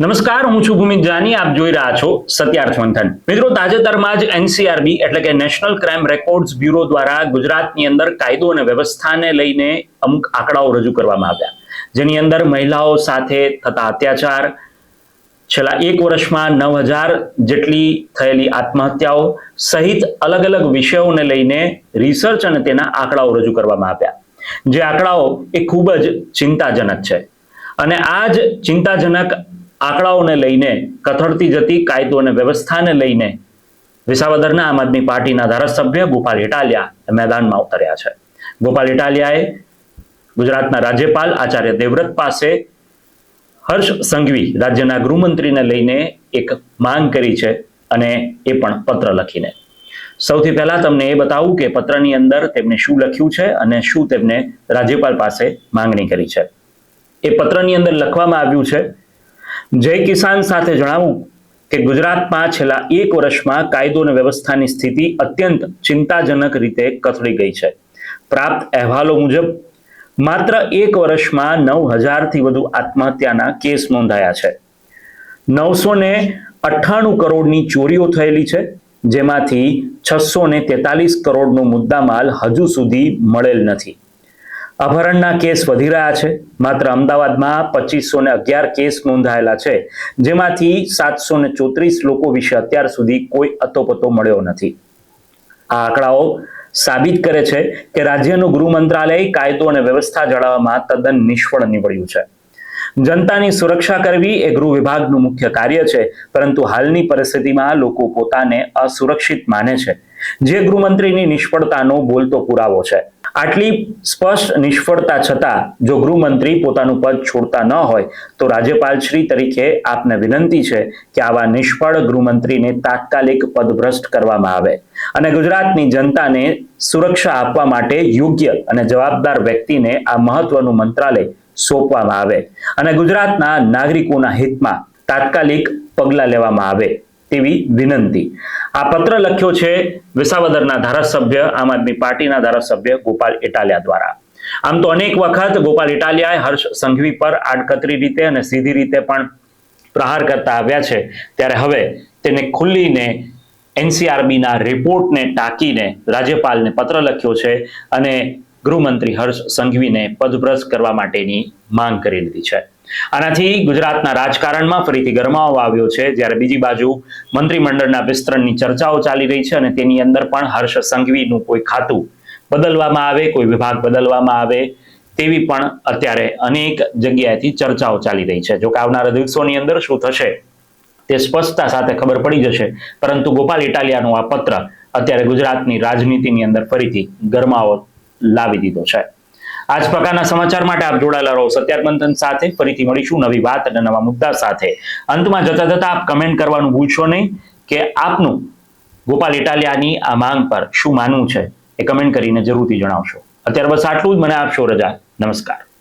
નમસ્કાર, હું છું ભૂમિત જાની, આપ જોઈ રહ્યા છો સત્યાર્થ મંથન. મિત્રો, તાજેતરમાં જ એનસીઆરબી એટલે કે નેશનલ ક્રાઇમ રેકોર્ડ્સ બ્યુરો દ્વારા ગુજરાતની અંદર કાયદો અને વ્યવસ્થાને લઈને અમુક આંકડાઓ રજૂ કરવામાં આવ્યા. જેની અંદર મહિલાઓ સાથે થતા અત્યાચાર, છેલ્લા એક વર્ષમાં નવ હજાર જેટલી થયેલી આત્મહત્યાઓ સહિત અલગ અલગ વિષયોને લઈને રિસર્ચ અને તેના આંકડાઓ રજૂ કરવામાં આવ્યા. જે આંકડાઓ એ ખૂબ જ ચિંતાજનક છે. અને આ જ ચિંતાજનક આંકડાઓને લઈને કથળતી જતી કાયદો અને વ્યવસ્થાને લઈને વિસાવદરના આમ આદમી પાર્ટીના ધારાસભ્ય ગોપાલ ઇટાલિયા મેદાનમાં ઉતર્યા છે. ગોપાલ ઇટાલિયાએ ગુજરાતના રાજ્યપાલ આચાર્ય દેવવ્રત પાસે હર્ષ સંઘવી રાજ્યના ગૃહમંત્રીને લઈને એક માંગ કરી છે અને એ પણ પત્ર લખીને. સૌથી પહેલા તમને એ બતાવું કે પત્રની અંદર તેમણે શું લખ્યું છે અને શું તેમને રાજ્યપાલ પાસે માંગણી કરી છે. એ પત્રની અંદર લખવામાં આવ્યું છે જય કિસાન સાથે જણાવું કે ગુજરાતમાં છેલ્લા એક વર્ષમાં કાયદો અને વ્યવસ્થાની સ્થિતિ અત્યંત ચિંતાજનક રીતે કથળી ગઈ છે. પ્રાપ્ત અહેવાલો મુજબ, માત્ર એક વર્ષમાં નવ હજારથી વધુ આત્મહત્યાના કેસ નોંધાયા છે. નવસો ને અઠ્ઠાણું કરોડની ચોરીઓ થયેલી છે, જેમાંથી છસો ને તેતાલીસ કરોડનો મુદ્દામાલ હજુ સુધી મળેલ નથી. અપહરણના કેસ વધી રહ્યા છે. માત્ર અમદાવાદમાં પચીસો ને અગિયાર કેસ નોંધાયેલા છે. જેમાંથી સાતસો ને ચોત્રીસ લોકો વિશે અત્યાર સુધી કોઈ અતોપતો મળ્યો નથી. આ આંકડાઓ સાબિત કરે છે કે રાજ્યનું ગૃહ મંત્રાલય કાયદો અને વ્યવસ્થા જાળવવામાં તદ્દન નિષ્ફળ નીવડ્યું છે. જનતાની સુરક્ષા કરવી એ ગૃહ વિભાગનું મુખ્ય કાર્ય છે, પરંતુ હાલની પરિસ્થિતિમાં લોકો પોતાને અસુરક્ષિત માને છે. જે ગૃહમંત્રીની નિષ્ફળતાનો બોલતો પુરાવો છે. આટલી સ્પષ્ટ નિષ્ફળતા છતાં જો ગૃહમંત્રી પોતાનું પદ છોડતા ન હોય, તો રાજ્યપાલ શ્રી તરીકે આપને વિનંતી છે કે આવા નિષ્ફળ ગૃહમંત્રીને તાત્કાલિક પદભ્રષ્ટ કરવામાં આવે. અને ગુજરાતની જનતાને સુરક્ષા આપવા માટે યોગ્ય અને જવાબદાર વ્યક્તિને આ મહત્વનું મંત્રાલય સોંપવામાં આવે. અને ગુજરાતના નાગરિકોના હિતમાં તાત્કાલિક પગલાં લેવામાં આવે. તેવી વિનંતી. આ પત્ર લખ્યો છે વિસાવદરના ધારાસભ્ય, આમ આદમી પાર્ટીના ધારાસભ્ય ગોપાલ ઇટાલિયા દ્વારા. આમ તો અનેક વખત ગોપાલ ઇટાલિયાએ હર્ષ સંઘવી પર આડકતરી રીતે અને સીધી રીતે પણ પ્રહાર કરતા આવ્યા છે. ત્યારે હવે તેને ખુલ્લીને એનસીઆરબીના રિપોર્ટને ટાંકીને રાજ્યપાલને પત્ર લખ્યો છે અને ગૃહમંત્રી હર્ષ સંઘવીને પદભ્રષ્ટ કરવા માટેની માંગ કરી લીધી છે. આનાથી ગુજરાતના રાજકારણમાં ફરીથી ગરમાવો આવ્યો છે. જ્યારે બીજી બાજુ મંત્રીમંડળના વિસ્તરણની ચર્ચાઓ ચાલી રહી છે અને તેની અંદર પણ હર્ષ સંઘવીનું કોઈ ખાતું બદલવામાં આવે, કોઈ વિભાગ બદલવામાં આવે તેવી પણ અત્યારે અનેક જગ્યાએથી ચર્ચાઓ ચાલી રહી છે. જો કે આવનારા દિવસોની અંદર શું થશે તે સ્પષ્ટતા સાથે ખબર પડી જશે. પરંતુ ગોપાલ ઇટાલિયાનો આ પત્ર અત્યારે ગુજરાતની રાજનીતિની અંદર ફરીથી ગરમાવો લાવી દીધો છે. આ જ પ્રકારના સમાચાર માટે આપ જોડાયેલા રહો. સત્યાગમંથન સાથે ફરીથી મળીશું નવી વાત અને નવા મુદ્દા સાથે. અંતમાં જતા જતા આપ કમેન્ટ કરવાનું ભૂલશો નહીં કે આપનું ગોપાલ ઇટાલિયાની આ માંગ પર શું માનવું છે એ કમેન્ટ કરીને જરૂરથી જણાવશો. અત્યારે બસ આટલું જ. મને આપશો રજા. નમસ્કાર.